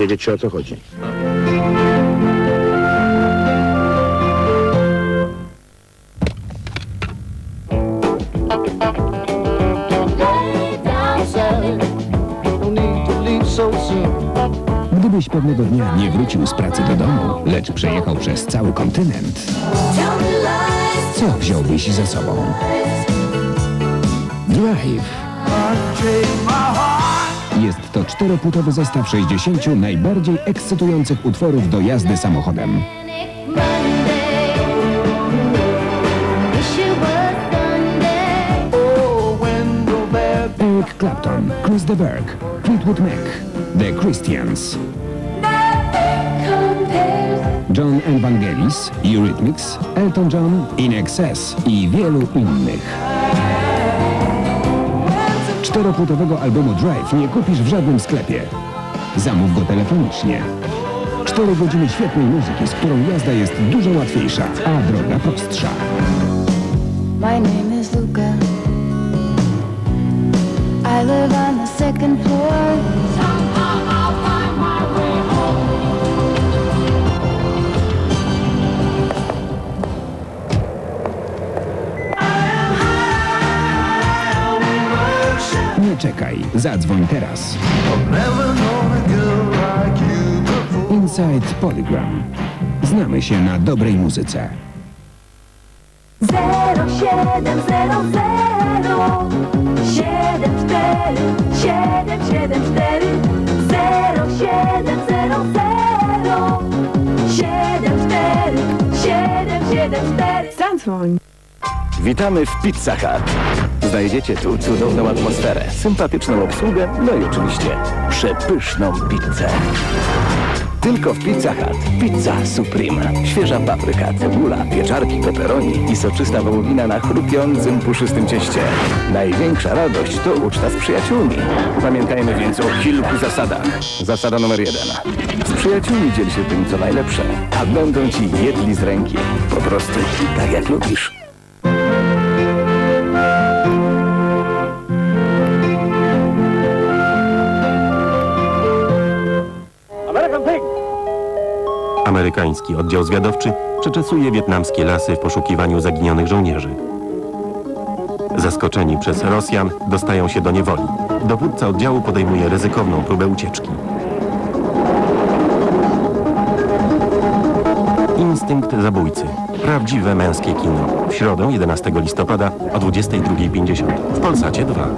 wiedzieć o co chodzi. Gdybyś pewnego dnia nie wrócił z pracy do domu, lecz przejechał przez cały kontynent, co wziąłbyś ze sobą? Drive. Jest to czteropłytowy zestaw 60 najbardziej ekscytujących utworów do jazdy samochodem. Eric Clapton, Chris de Burgh, Fleetwood Mac, The Christians. John Evangelis, Eurythmics, Elton John, In Excess i wielu innych. Czteropłytowego albumu Drive nie kupisz w żadnym sklepie. Zamów go telefonicznie. Cztery godziny świetnej muzyki, z którą jazda jest dużo łatwiejsza, a droga prostsza. My name is Luca. I live czekaj, zadzwoń teraz. Inside Polygram. Znamy się na dobrej muzyce. Zero siedem zero zero siedem cztery siedem siedem cztery zero siedem zero zero siedem cztery siedem siedem cztery Zadzwoń. Witamy w Pizza Hut. Znajdziecie tu cudowną atmosferę, sympatyczną obsługę, no i oczywiście przepyszną pizzę. Tylko w Pizza Hut. Pizza Supreme. Świeża papryka, cebula, pieczarki, pepperoni i soczysta wołowina na chrupiącym, puszystym cieście. Największa radość to uczta z przyjaciółmi. Pamiętajmy więc o kilku zasadach. Zasada numer jeden. Z przyjaciółmi dziel się tym, co najlepsze, a będą ci jedli z ręki. Po prostu tak jak lubisz. Amerykański oddział zwiadowczy przeczesuje wietnamskie lasy w poszukiwaniu zaginionych żołnierzy. Zaskoczeni przez Rosjan dostają się do niewoli. Dowódca oddziału podejmuje ryzykowną próbę ucieczki. Instynkt zabójcy. Prawdziwe męskie kino. W środę 11 listopada o 22.50 w Polsacie 2.